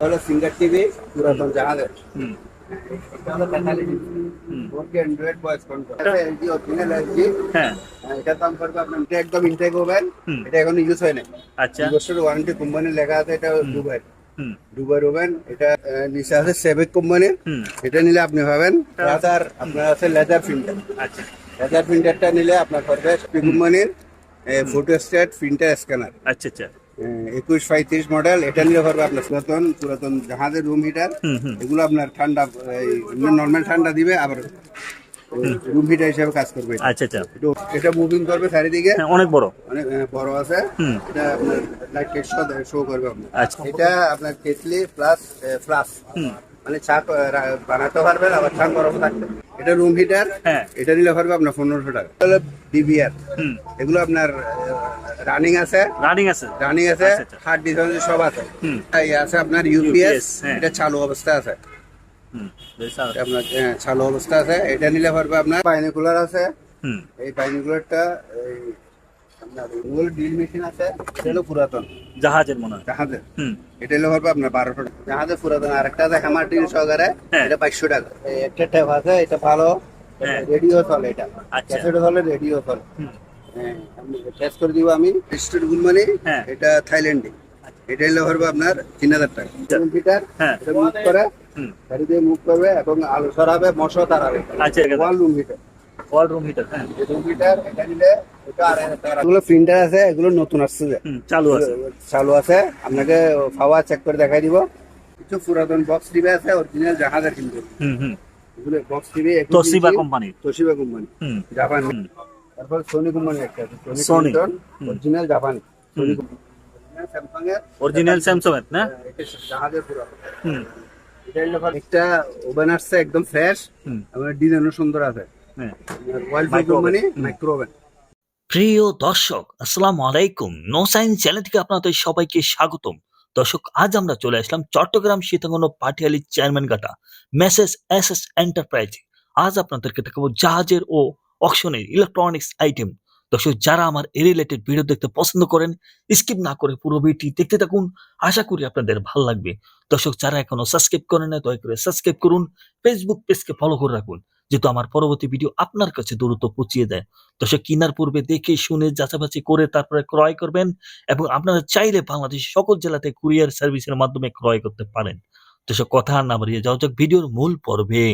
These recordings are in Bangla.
হলো সিঙ্গার টিভি পুরাতন জাহাজের এটা হলো তেতাল্লিশ হুম। Android voice control LG original LG হ্যাঁ এটার দাম পড়বে আপনার এটা একদম ইনটেক ওভেন এটা এখন ইউজ হয় না আচ্ছা ওয়ারেন্টি কোম্পানি লেখা আছে এটা দুবাই দুবাই এটা নিচে আছে কোম্পানির হুম এটা নিলে আপনি পাবেন লেদার আপনার আছে লেদার প্রিন্টার আচ্ছা লেদার প্রিন্টারটা নিলে আপনার পড়বে কোম্পানির ফটো স্টেট প্রিন্টার স্ক্যানার আচ্ছা আচ্ছা একুশ পঁয়ত্রিশ মডেল এটা নিলে পারবে আপনার পুরাতন পুরাতন জাহাজের রুম হিটার এগুলো আপনার ঠান্ডা নর্মাল ঠান্ডা দিবে আবার রুম হিটার হিসেবে কাজ করবে। আচ্ছা আচ্ছা। এটা- মুভিং করবে চারিদিকে। হ্যাঁ অনেক বড়। অনেক বড় আছে। এটা আপনার লাইট শো করবে আপনার। আচ্ছা। এটা আপনার কেটলি প্লাস ফ্লাস মানে চা বানাতে পারবেন আবার চা গরম থাকবে। এটা রুম হিটার হ্যাঁ। এটা নিলে পারবে আপনার পনেরোশো টাকা। হলো ডিবিআর এগুলো আপনার রানিং আছে। রানিং আছে। রানিং আছে আচ্ছা, আচ্ছা। হার্ড ডিজাইন সব আছে। হুম। এই আছে আপনার ইউপিএস হ্যাঁ। এটা চালু অবস্থা আছে। হুম বেশ আপনার হ্যাঁ, চালু অবস্থা আছে। এটা নিলে পারবে আপনার বাইনোকুলার আছে। হুম। এই বাইনোকুলারটা এই আপনার ড্রিল মেশিন আছে এটা হলো পুরাতন। জাহাজের মনে হয়। জাহাজের। হুম। এটা হলো আপনার বারোশো টাকা। জাহাজের পুরাতন আরেকটা আছে হ্যামার ড্রিল সহকারে হ্যাঁ। এটা টাকা। একটা ট্যাপ আছে এটা ভালো। হ্যাঁ। রেডিও চলে এটা। আচ্ছা। ক্যাসেটও চলে রেডিও চলে। হ্যাঁ টেস্ট করে দিব আমি। স্টেট গুলমানি হ্যাঁ। এটা থাইল্যান্ডে। এটা হলো পারবে আপনার তিন হাজার টাকা। কম্পিউটার হ্যাঁ। এটা মুভ করে গাড়ি দিয়ে মুভ করবে এবং আলো সরাবে মশা আচ্ছা wall room heater wall room heater হ্যাঁ। রুম হিটার এটা নিলে এগুলো প্রিন্টার আছে এগুলো নতুন আসছে চালু আছে। চালু আছে। আপনাকে পাওয়ার চেক করে দেখাই দিব। কিছু পুরাতন বক্স টিভি আছে অরিজিনাল জাহাজের কিন্তু। হুম হুম। এগুলো box TV Toshiba company Toshiba company হুম। জাপান। তারপর সোনি কোম্পানি একটা আছে Sony। অরিজিনাল জাপানি। সোনি স্যামসাং এর অরিজিনাল স্যামসাং এর না? জাহাজের পুরো হুম। এটা একটা ওভেন আসছে একদম ফ্রেশ আমার ডিজাইনও সুন্দর আছে। হ্যাঁ। প্রিয় দর্শক আসসালামু আলাইকুম। নো চ্যানেল থেকে আপনাদের সবাইকে স্বাগতম। দর্শক আজ আমরা চলে আসলাম চট্টগ্রাম সীতাঙ্গন পাটিয়ালি মেসেজ এস এস এন্টারপ্রাইজ আজ আপনাদেরকে দেখাবো জাহাজের ও অকশনের ইলেকট্রনিক্স আইটেম দর্শক যারা আমার এই রিলেটেড ভিডিও দেখতে পছন্দ করেন স্কিপ না করে পুরো ভিডিওটি দেখতে থাকুন। আশা করি আপনাদের ভালো লাগবে। দর্শক যারা এখনও সাবস্ক্রাইব করেন না দয়া করে সাবস্ক্রাইব করুন। ফেসবুক পেজকে ফলো করে রাখুন। যেহেতু আমার পরবর্তী ভিডিও আপনার কাছে দ্রুত পৌঁছিয়ে দেয়। দর্শক কেনার পূর্বে দেখে শুনে যাচাবাচি করে তারপরে ক্রয় করবেন এবং আপনারা চাইলে বাংলাদেশের সকল জেলাতে কুরিয়ার সার্ভিসের মাধ্যমে ক্রয় করতে পারেন। দর্শক কথা আর না বাড়িয়ে যাওয়া যাক ভিডিওর মূল পর্বে।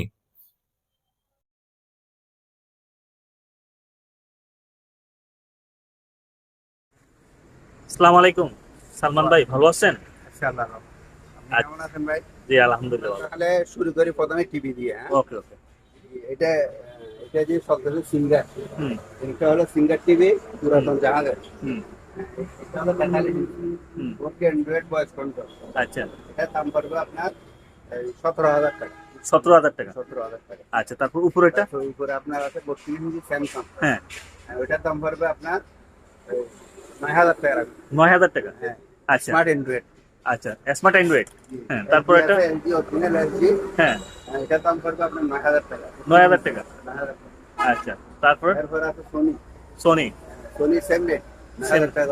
আসসালামু আলাইকুম। সালমান ভাই ভালো আছেন? কেমন আছেন ভাই জি আলহামদুলিল্লাহ তাহলে শুরু করি প্রথমে টিভি দিয়ে হ্যাঁ? ওকে ওকে। এটা এটা যে শব্দটা সিঙ্গার এটা হলো সিঙ্গার টিভি পুরাতন জাহাজের হুম। এটা হলো অ্যান্ড্রয়েড ভয়েস কন্ট্রোল আচ্ছা। দাম পড়বে আপনার সতেরো হাজার টাকা। সতেরো হাজার টাকা? সতেরো হাজার টাকা। আচ্ছা তারপর তারপর উপরে আপনার আছে বত্রিশ ইঞ্চি স্যামসাং হ্যাঁ। ওইটার দাম পড়বে আপনার নয় হাজার টাকা নয় হাজার টাকা? হ্যাঁ। আচ্ছা। স্মার্ট অ্যান্ড্রয়েড আচ্ছা স্মার্ট অ্যান্ড্রয়েড হ্যাঁ তারপর এটা হ্যাঁ। এটার দাম পড়বে আপনার নয় হাজার টাকা। নয় হাজার টাকা। আচ্ছা তারপর? আছে সোনি সোনি সোনি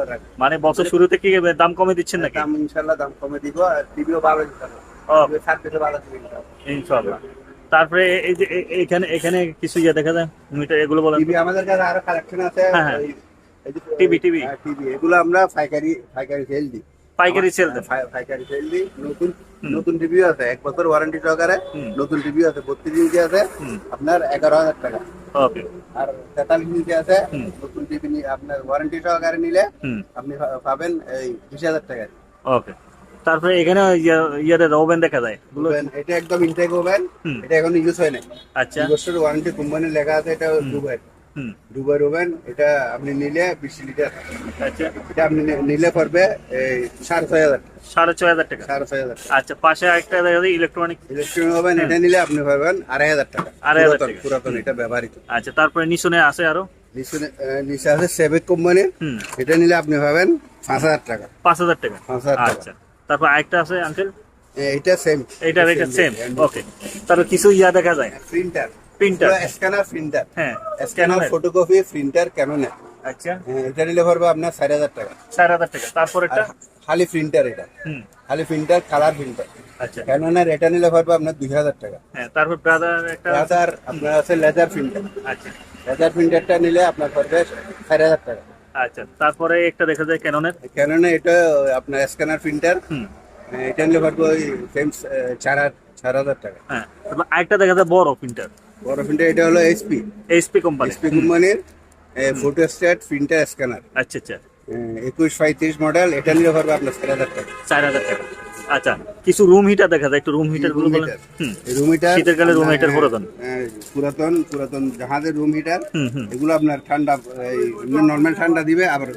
রাখবে। মানে বছর শুরুতে কি দাম কমে দিচ্ছেন নাকি? দাম ইনশাল্লাহ দাম কমে দিব আর টিভিও ভালো দিতে হবে। ও। সাত থেকে ভালো দিবে ইনশাআল্লাহ তারপরে এই যে এখানে এখানে কিছু ইয়ে দেখা যায়? মিটার এগুলো বলেন টিভি আমাদের কাছে আরও কালেকশন আছে। হ্যাঁ, হ্যাঁ। TV TV, TV TV. এগুলো আমরা পাইকারি পাইকারি সেল দিই। পাইকারি সেল দেন পাইকারি সেল দিই। নতুন নতুন টিভিও আছে এক বছর ওয়ারেন্টি সহকারে নতুন টিভি আছে বত্রিশ ইঞ্চি আছে আপনার এগারো হাজার টাকা। ওকে আর তেতাল্লিশ ইঞ্চি আছে নতুন টিভি আপনার ওয়ারেন্টি সহকারে নিলে আপনি পাবেন এই বিশ হাজার টাকা। ওকে তারপরে এখানে ইয়াদের ওভেন দেখা যায় এটা একদম ইনটেক ওভেন এটা এখন ইউজ হয় না আচ্ছা। বছর ওয়ারেন্টি কোম্পানি লেখা আছে এটা দুবাই হুম। দুবাই ওভেন এটা আপনি নিলে বিশ লিটার। আচ্ছা। এটা আপনি নিলে পড়বে এই সাড়ে ছয় হাজার সাড়ে ছয় হাজার টাকা। সাড়ে ছয় হাজার আচ্ছা পাশে একটা দেখা যায় ইলেকট্রনিক ইলেকট্রনিক ওভেন এটা নিলে আপনি পাবেন আড়াই হাজার টাকা। আড়াই হাজার পুরাতন- টাকা। পুরাতন এটা ব্যবহৃত। আচ্ছা তারপরে নিচনে আছে আরও? আহ, নিচে আছে সেবেক কোম্পানির হুম। এটা নিলে আপনি পাবেন পাঁচ হাজার টাকা। পাঁচ হাজার টাকা। পাঁচ হাজার আচ্ছা তারপর আরেকটা আছে আঙ্কেল এটা সেম এটা সেম ওকে তারপর কিছু ইয়া দেখা যায়? প্রিন্টার প্রিন্টার স্ক্যানার প্রিন্টার হ্যাঁ স্ক্যানার ফটোকপি প্রিন্টার কেননা আচ্ছা। এটা নিলে পড়বে আপনার চার হাজার টাকা। চার হাজার টাকা। তারপর একটা? খালি প্রিন্টার এটা। খালি প্রিন্টার কালার প্রিন্টার আচ্ছা। এটা নিলে পড়বে আপনার দুই হাজার টাকা। হ্যাঁ তারপর ব্রাদার একটা লেদার আপনার আছে লেদার প্রিন্টার আচ্ছা। লেদার প্রিন্টারটা নিলে আপনার পড়বে চার হাজার টাকা। আচ্ছা তারপরে একটা দেখা যায় ক্যাননের ক্যাননে এটা আপনার স্ক্যানার প্রিন্টার এটা নিলে পড়বে ওই সেম চার হাজার চার হাজার টাকা। হ্যাঁ তারপর আরেকটা দেখা যায় বড় প্রিন্টার বড় প্রিন্টার এটা হলো এইচপি এইচপি কোম্পানি এইচপি কোম্পানির ফটো স্টেট প্রিন্টার স্ক্যানার আচ্ছা আচ্ছা। একুশ পঁয়ত্রিশ মডেল এটা নিলে পড়বে আপনার চার হাজার টাকা। চার হাজার টাকা। আচ্ছা কিছু রুম হিটার দেখা যায় একটু রুম হিটারগুলো বলেন। রুম হিটার শীতের কালে room heater পুরাতন। পুরাতন পুরাতন জাহাজের রুম হিটার এগুলো আপনার ঠান্ডা নর্মাল ঠান্ডা দিবে আবার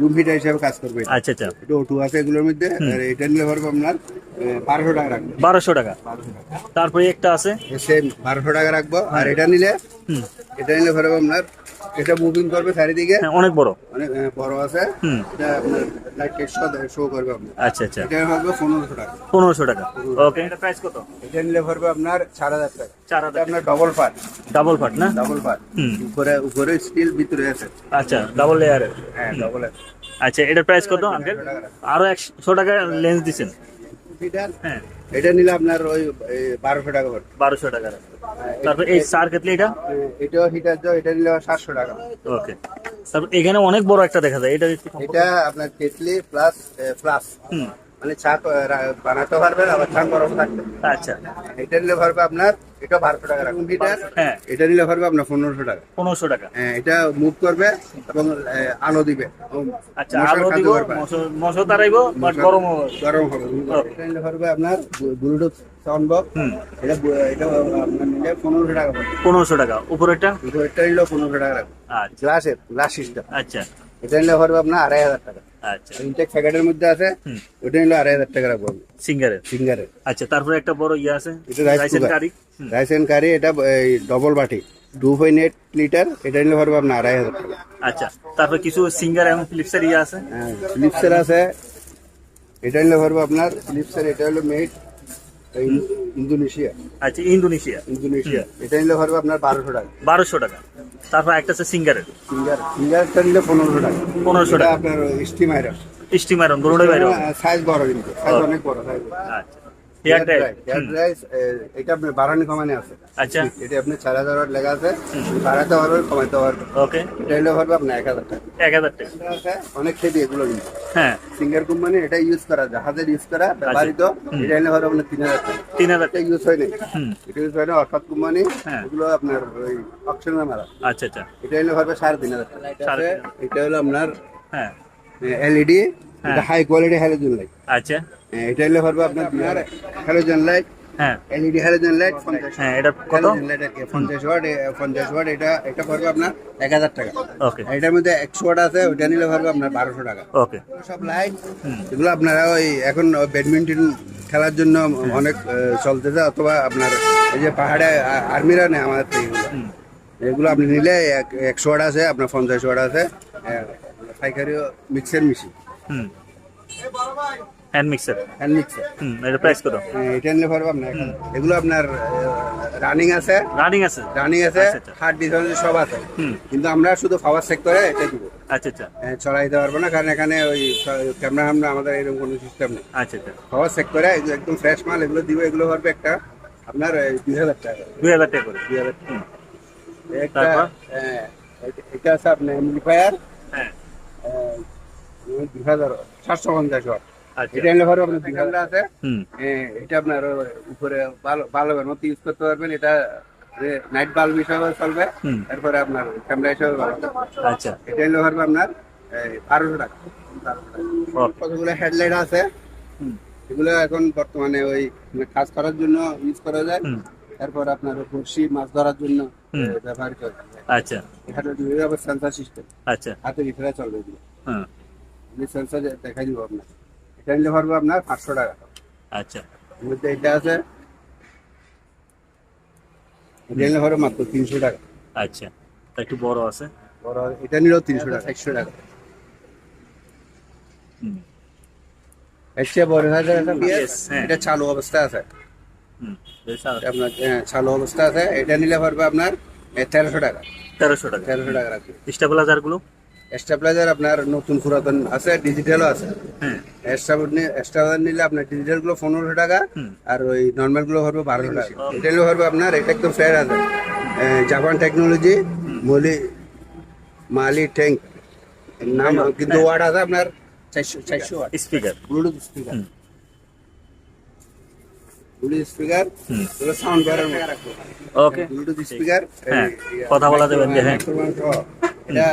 রুম হিটার হিসাবে কাজ করবে আচ্ছা আচ্ছা। এটা ওটু আছে এগুলোর মধ্যে আর এটা নিলে পারব আপনার বারোশো টাকা রাখব। বারোশো টাকা। তারপরে একটা আছে? সেম বারোশো টাকা রাখব আর এটা নিলে এটা নিলে পারব আপনার এটা মুভিং করবে চারিদিকে। হ্যাঁ অনেক বড়। অনেক বড় আছে। হুম। এটা আপনার লাইট শো করবে আপনার। আচ্ছা আচ্ছা। এটা পারবে পনেরোশো টাকা। পনেরোশো টাকা। ওকে এটা প্রাইস কত? এটা নিলে পারবে আপনার চার হাজার টাকা। চার হাজার আপনার ডবল পার ডাবল ফাট না? ডবল পার হুম। উপরে উপরে স্টিল ভিতরে আছে। আচ্ছা ডাবল লেয়ারের হ্যাঁ ডবল আচ্ছা এটার প্রাইস কত আঙ্কেল আরও একশো টাকা লেন্স দিচ্ছেন হ্যাঁ। এটা নিলে আপনার ওই বারোশো টাকা পড়বে বারোশো টাকা। তারপর এই সার কেটলি এটা? এটাও হিটার দাও এটা নিলে সাতশো টাকা। ওকে। তারপর এখানে অনেক বড় একটা দেখা যায় এটা এটা আপনার কেটলি প্লাস প্লাস হুম। মানে চা বানাতে পারবেন আবার চা গরম থাকবে। আচ্ছা। এটা নিলে পারবে আপনার এটা বারোশো টাকা রাখুন। হ্যাঁ। এটা নিলে পারবে আপনার পনেরোশো টাকা। পনেরোশো টাকা। হ্যাঁ, এটা মুভ করবে এবং আলো দিবে। আচ্ছা আলো দিব মশো- তারাইব বাট গরম হবে। গরম হবে। এটা নিলে পারবে আপনার ব্লুটুথ সাউন্ড বক্স এটা এটা আপনার নিলে পনেরোশো টাকা পড়বে। পনেরোশো টাকা। উপরেরটা? এটা নিলে পনেরোশো টাকা রাখবে আচ্ছা। গ্লাসের গ্লাস সিস্টেম আচ্ছা। এটা নিলে পারবে আপনার আড়াই হাজার টাকা। আচ্ছা। ইনটেক প্যাকেটের মধ্যে আছে হুম। ওটা নিলে আড়াই হাজার টাকা রাখব সিঙ্গারের ফিঙ্গারের আচ্ছা তারপরে একটা বড় ইয়ে আছে? এটা রাইস রাইসের কুকার কারি হুম, রাইস এন্ড কারি এটা ডবল বাটি। টু পয়েন্ট এইট লিটার এটা নিলে পারবে আপনার আড়াই হাজার টাকা। আচ্ছা তারপরে কিছু সিঙ্গার এবং ফিলিপসের ইয়ে আছে? হ্যাঁ ফিলিপসের আছে। এটা নিলে পারবে আপনার ফিলিপসের এটা হলো মেড ইন্দোনেশিয়া। আচ্ছা ইন্দোনেশিয়া। ইন্দোনেশিয়া। এটা নিলে পারবে আপনার বারোশো টাকা। বারোশো টাকা। তারপর একটা আছে সিঙ্গারের সিঙ্গার সিঙ্গারটা নিলে পনেরোশো টাকা। পনেরোশো টাকা। আপনার স্টিম আয়রন স্টিম আয়রন দুটোই বাইরে সাইজ বড় কিন্তু। সাইজ অনেক বড় সাইজ আচ্ছা। হেয়ার ড্রাই হেয়ার ড্রাই এটা আপনার বাড়ানি কমানি আছে। আচ্ছা। এটা আপনি চার হাজার ওয়াট লেখা আছে। বাড়াতে পারবেন কমাতে পারবেন ওকে এটা হলে পারবে আপনার এক হাজার টাকা। এক হাজার টাকা। অনেক খেতে এগুলো কিন্তু। হ্যাঁ। সিঙ্গার কোম্পানি এটা ইউজ করা জাহাজের ইউজ করা ব্যবহৃত। এটা এনে হলো আপনার তিন হাজার টাকা। তিন হাজার এটা ইউজ হয় নাই। এটা ইউজ হয় না অর্থাৎ কোম্পানি হ্যাঁ। এগুলো আপনার ওই অপশনাল মারা। আচ্ছা আচ্ছা। এটা এলে হবে সাড়ে তিন হাজার টাকা। এটা হলো আপনার হ্যাঁ। এলইডি। এটা হাই কোয়ালিটি হ্যালোজেন লাইট আচ্ছা। এটা এলে হবে আপনার হ্যালোজেন লাইট হ্যাঁ। এলইডি হ্যালোজেন লাইট পঞ্চাশ হ্যাঁ এটা কত? লাইট আর কি, পঞ্চাশ ওয়াট এ, পঞ্চাশ ওয়াট এটা এটা পড়বে আপনার এক হাজার টাকা। ওকে এটার মধ্যে একশো ওয়াট আছে ওইটা নিলে পড়বে আপনার বারোশো টাকা। ওকে সব লাইট এগুলো আপনারা ওই এখন ব্যাডমিন্টন খেলার জন্য অনেক চলতেছে অথবা আপনার এই যে পাহাড়ে আর্মিরা নেয় আমাদের থেকে এগুলো। আপনি নিলে একশো ওয়াট আছে আপনার পঞ্চাশ ওয়াট আছে পাইকারি মিক্সার মেশিন হুম। হ্যান্ড মিক্সার হ্যান্ড মিক্সার হুম এটা প্রাইস কত? এটা নিলে পারব আপনার এগুলো আপনার রানিং আছে। রানিং আছে। রানিং আছে আচ্ছা, আচ্ছা। হার্ড ডিজাইন সব আছে। কিন্তু আমরা শুধু পাওয়ার সেক্টরে এটা দিব। আচ্ছা আচ্ছা। চড়াই দিতে পারব না কারণ এখানে ওই ক্যামেরা আমরা আমাদের এরকম কোনো সিস্টেম নেই। আচ্ছা আচ্ছা। পাওয়ার সেক্টরে একদম ফ্রেশ মাল এগুলো দিব এগুলো পারবে একটা আপনার দুই হাজার টাকা দুই হাজার টাকা করে। দুই হাজার হুম। একটা হ্যাঁ, এটা- আছে আপনার এমপ্লিফায়ার হ্যাঁ দুই হাজার সাতশো পঞ্চাশ ওয়াট। আচ্ছা। এটা নিলে পারবে আপনার দুই হাজার আছে? এটা আপনার উপরে বাল্বের মতো ইউজ করতে পারবেন। এটা নাইট বাল্ব হিসাবে চলবে। তারপরে আপনার ক্যামেরা হিসাবে ব্যবহার করতে পারবেন। আচ্ছা। এটা নিলে পারবে আপনার বারোশো টাকা বারোশো টাকা। ওকে কতগুলো হেডলাইট আছে? এগুলো এখন বর্তমানে ওই মানে কাজ করার জন্য ইউজ করা যায়। তারপর আপনার বড়শি মাছ ধরার জন্য। এ, ব্যবহৃত আচ্ছা। এখানে দুই সেন্সার সিস্টেম আচ্ছা। হাতে ভিতরে চলবে এগুলো। হ্যাঁ আমি সেন্সার দেখাই দিব আপনার এটা নিলে পারব আপনার পাঁচশো টাকা। আচ্ছা। মধ্যে এটা আছে। এটা নিলে পারব মাত্র তিনশো টাকা। আচ্ছা। একটু বড় আছে। বড় এটা নিলেও তিনশো টাকা। একশো টাকা। বড় হাজার Yes, হ্যাঁ। এটা চালু অবস্থা আছে। আপনার হ্যাঁ, চালু অবস্থা আছে। এটা নিলে পারবে আপনার তেরোশো টাকা। তেরোশো টাকা। তেরোশো টাকা রাখবে। স্টেবিলাইজারগুলো স্টেবিলাইজার আপনার নতুন পুরাতন আছে ডিজিটালও আছে। হ্যাঁ। স্টেবিলাইজার নিলে আপনার ডিজিটালগুলো পনেরোশো টাকা আর ওই নর্মালগুলো হবে বারোশো টাকা। হলো হবে আপনার এটা একদম ফেয়ার আছে। জাপান টেকনোলজি মলি মালি ট্যাঙ্ক নাম কিন্তু ওয়ার্ড আছে আপনার। চারশো চারশো speaker Bluetooth speaker Bluetooth speaker sound okay Bluetooth speaker হ্যাঁ, কথা বলা যাবে হ্যাঁ। এটা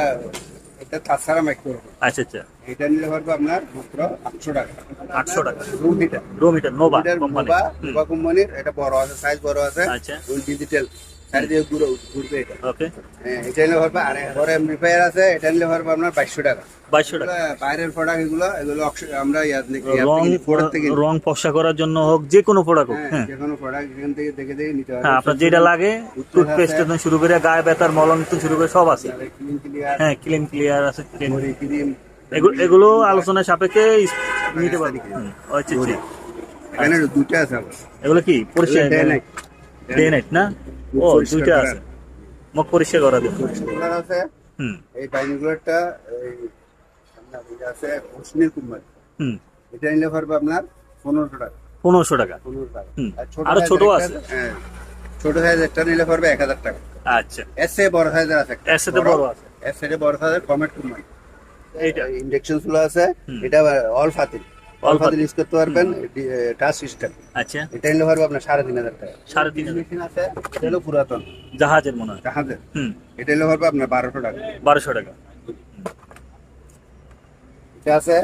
এটা তাছাড়া মাইক্রো আচ্ছা আচ্ছা। এটা নিলে পারব আপনার মাত্র আটশো টাকা। আটশো টাকা। রুম হিটার রো মিটার নোভা হিটার নোভা নোভা কোম্পানির এটা বড় আছে সাইজ বড় আছে আচ্ছা। ডিজিটাল চারিদিকে ঘুরে ঘুরবে এটা। ওকে হ্যাঁ, এটা নিলে পারব আর বড় এমপ্লিফায়ার আছে এটা নিলে পারব আপনার বাইশশো টাকা। বাইশশো টাকা বাইরের প্রোডাক্ট এগুলো এগুলো আমরা ইয়াদ রং প্রোডাক্ট থেকে রং ফসা করার জন্য হোক যে কোনো প্রোডাক্ট হোক হ্যাঁ। যে কোনো প্রোডাক্ট এখান থেকে দেখে দেখে নিতে হবে। হ্যাঁ আপনার যেটা লাগে টুথপেস্ট থেকে শুরু করে গায়ে ব্যথার মলম থেকে শুরু করে সব আছে। হ্যাঁ ক্লিন ক্লিয়ার আছে এগুলো আলোচনার সাপেক্ষে নিতে পারি আচ্ছা আচ্ছা। এখানে দুটো আছে এগুলো কি? পরিষ্কার? ডে নাইট না? ও দুইটা আছে। মুখ পরিষ্কার করা পরিষ্কার আছে। হুম। এই বাইনোকুলারটা এই আছে অশ্বিনীর কোম্পানি হুম। এটা নিলে পারবে আপনার পনেরোশো টাকা। পনেরোশো টাকা। আর ছোট আছে? হ্যাঁ। ছোট সাইজ একটা নিলে পারবে এক হাজার টাকা। আচ্ছা। চেয়ে বড় সাইজের আছে একটা। এর বড় আছে। এর সাথে বড় সাইজের কমেট কোম্পানি এইটা। ইন্ডাকশনগুলো আছে। এটা অল ফাতিল ইউজ করতে পারবেন টাচ সিস্টেম আচ্ছা। এটা নিলে পারবে আপনার সাড়ে তিন হাজার টাকা। সাড়ে তিন মেশিন আছে এটা হলো পুরাতন। জাহাজের মনে হয়। জাহাজের। হুম। এটা নিলে পারবে আপনার বারোশো টাকা। বারোশো টাকা। এটা আছে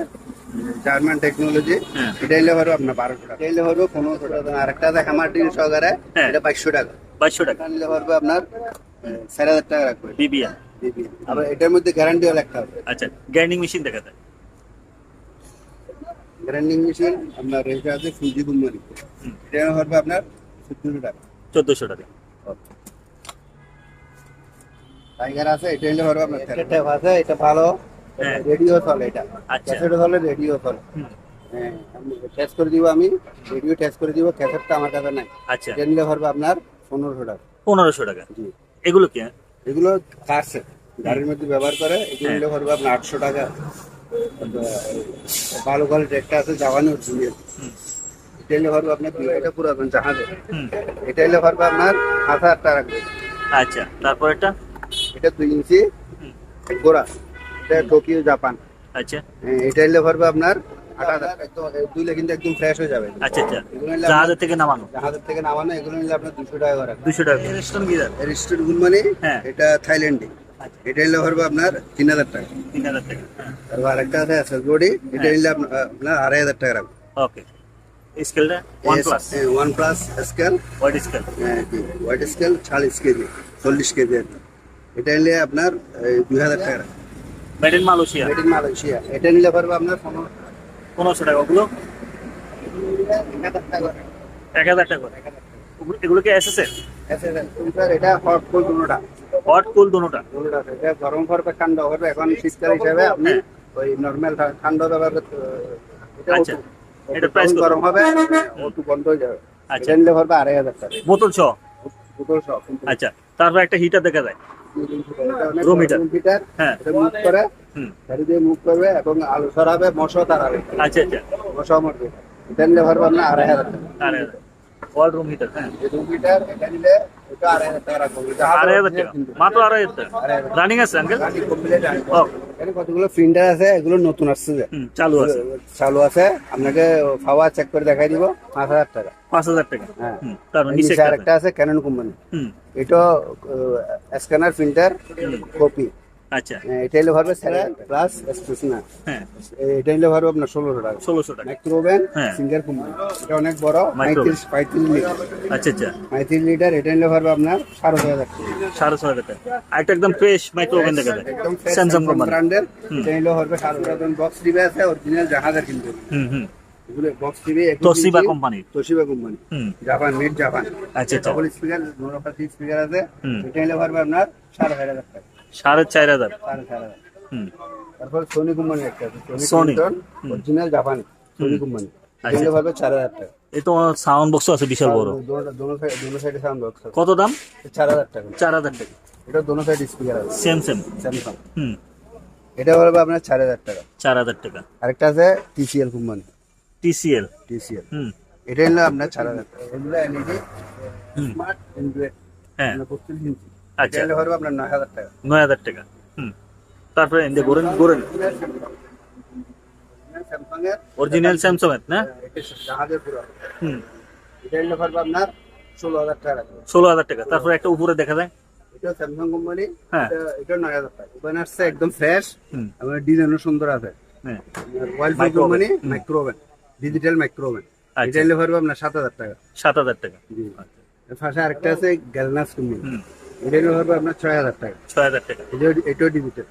জার্মান টেকনোলজি হ্যাঁ। এটা নিলে পারবে আপনার বারোশো টাকা। এটা পারবে পনেরোশো টাকা। আর একটা আছে হ্যামার টিন সহকারে। এটা বাইশশো টাকা। বাইশশো টাকা। নিলে পারবে আপনার চার হাজার টাকা রাখবে। বিবিএন আবার এটার মধ্যে গ্যারান্টি হলো একটা হবে আচ্ছা গ্রাইন্ডিং মেশিন দেখা যায়। গ্রাইন্ডিং মেশিন আপনার এটা আছে ফুজি কোম্পানি এটা পারবে আপনার চোদ্দশো টাকা। চোদ্দশো টাকা। টাইগার আছে এটা নিলে পারবে আপনার এটা আছে এটা ভালো। হ্যাঁ। রেডিও চলে এটা। আচ্ছা। ক্যাসেটও চলে রেডিও চলে। হ্যাঁ টেস্ট করে দিব আমি। রেডিও টেস্ট করে দিব ক্যাসেটটা আমার কাছে নাই। আচ্ছা। এটা নিলে পারবে আপনার পনেরোশো টাকা। পনেরোশো টাকা। জি। এগুলো কি? এগুলো কাটছে গাড়ির মধ্যে ব্যবহার করে এগুলো হ্যাঁ। নিলে পারবে আপনার আটশো টাকা। ভালো কোয়ালিটি একটা আছে জাপানি অরিজিনাল হুম। এটা নিলে পারবে আপনার দুই- এটা পুরাতন জাহাজে। এটা নিলে পারবে আপনার হাজার টাকা রাখবে। আচ্ছা তারপর এটা এটা দুই ইঞ্চি গোড়া। এটা টোকিও জাপান। আচ্ছা। হ্যাঁ, এটা পারবে আপনার কিন্তু একদম ফ্রেশ হয়ে যাবে। আচ্ছা আচ্ছা। জাহাজের থেকে নামানো? জাহাজের থেকে নামানো এগুলো নিলে আপনার দুশো টাকা করে দুশো টাকা রেস্টুরেন্ট হ্যাঁ। এটা থাইল্যান্ডে এটা নিলে পারবে আপনার তিন হাজার টাকা তিন হাজার টাকা তারপর আরেকটা আছে এসএস বডি এটা হ্যাঁ। নিলে আপ- আপনার আড়াই হাজার টাকা রাখবে okay স্কেলটা one plus one plus scale wide scale white scale চাল্লিশ KG চল্লিশ কেজি আর কি। এটা নিলে আপনার এই, দুই হাজার টাকা রাখবে made in Malaysia made in Malaysia এটা নিলে পারবে আপনার পনেরো পনেরোশো টাকা ওগুলো এক হাজার টাকা করে। এক হাজার টাকা করে ওগুলো- এগুলো কি এস এস এর SS, স্যার, এটা হট কোল দুটোটা। হট কুল দুটোটা। এটা গরম করবে ঠান্ডা করবে এখন শীতকাল হিসাবে আপনি হ্যাঁ। ওই নর্মাল ঠান্ডা ব্যবহার আচ্ছা। এটা অটো গরম হবে ওটু বন্ধ হয়ে যাবে। আচ্ছা। এটা নিলে আড়াই হাজার টাকা। বোতল আচ্ছা। তারপর একটা হিটার দেখা যায়। Heater, হ্যাঁ। মুভ করে হুম। গাড়ি দিয়ে মুভ করবে এবং আলো সরাবে মশা তাড়াবে। আচ্ছা আচ্ছা। মশা মরবে। আড়াই হাজার টাকা। ওয়াল রুম হিটার হ্যাঁ রুম হিটার এটা নিলে এটা। মাত্র। রানিং আছে আঙ্কেল এখানে কতগুলো প্রিন্টার আছে এগুলো নতুন আসছে যে। চালু আছে। চালু আছে। আপনাকে পাওয়ার চেক করে দেখাই দিব পাঁচ হাজার টাকা। পাঁচ হাজার টাকা। হ্যাঁ। হুম নিচে নিচে একটা আরেকটা আছে। ক্যানন কোম্পানি এটা স্ক্যানার প্রিন্টার কপি আচ্ছা। এটা হলে স্যার প্লাস হ্যাঁ। এটা হলে আপনার ষোলোশো টাকা। ষোলোশো টাকা। হ্যাঁ। সিঙ্গার কোম্পানি এটা অনেক বড় পঁয়ত্রিশ পঁয়ত্রিশ লিটার। আচ্ছা আচ্ছা। পঁয়ত্রিশ লিটার এটা নিলে পারবে আপনার সাড়ে ছয় হাজার টাকা। সাড়ে ছয় হাজার টাকা। আরেকটা একদম ফ্রেশ মাইক্রো ওভেন দেখা যায়। একদম স্যামসাং কোম্পানি ব্র্যান্ডের এটা নিলে পারবে সাড়ে ছয় হাজার বক্স টিভি আছে অরিজিনাল জাহাজের কিন্তু। হুম হুম। Toshiba Toshiba company Japan made Japan আচ্ছা আচ্ছা। স্পিকার স্পিকার আছে। হুম। এটা নিলে পারবে আপনার সাড়ে ছয় হাজার টাকা। সাড়ে চার হাজার। হুম। তারপর সোনি কোম্পানি একটা সোনি অরিজিনাল জাপানি সোনি কোম্পানি আচ্ছা। চার হাজার টাকা। এই তো সাউন্ড বক্স আছে বিশাল বড়। দোনো- দোনো সাইড দোনো সাইডে সাউন্ড বক্স কত দাম? চার হাজার টাকা। চার হাজার টাকা। এটা দোনো সাইড স্পিকার আছে। সেম সেম স্যামসাং হুম। এটা পড়বে আপনার চার হাজার টাকা। চার হাজার টাকা। আরেকটা আছে টিসিএল কোম্পানি টিসিএল টিসিএল হুম। এটা হলো আপনার চার হাজার টাকা। এগুলো এলইডি। স্মার্ট হ্যাঁ। পঁচিশ ইঞ্চি আচ্ছা। এটা হলো আপনার নয় হাজার টাকা। নয় হাজার টাকা। হুম। তারপরে এনে গোরেন গোরেন অরিজিনাল স্যামসাং এর না? জাহাজের পুরো। হুম। এটা হলো পড়বে আপনার ষোলো হাজার টাকা ষোলো হাজার টাকা। তারপরে একটা উপরে দেখা যায়। এটা স্যামসাং কোম্পানি হ্যাঁ। এটা নয় হাজার টাকা। একদম ফ্রেশ হুম। আমার ডিজাইনও সুন্দর আছে। হ্যাঁ। Company micro oven digital micro oven. এটা হলে পড়বে আপনার সাত হাজার টাকা। সাত হাজার টাকা। জি। এর পাশে আরেকটা আছে গ্যালনাস কোম্পানি হুম হবে আপনার ছয় হাজার টাকা। ছয় হাজার টাকা। এটা এটাও ডিজিটাল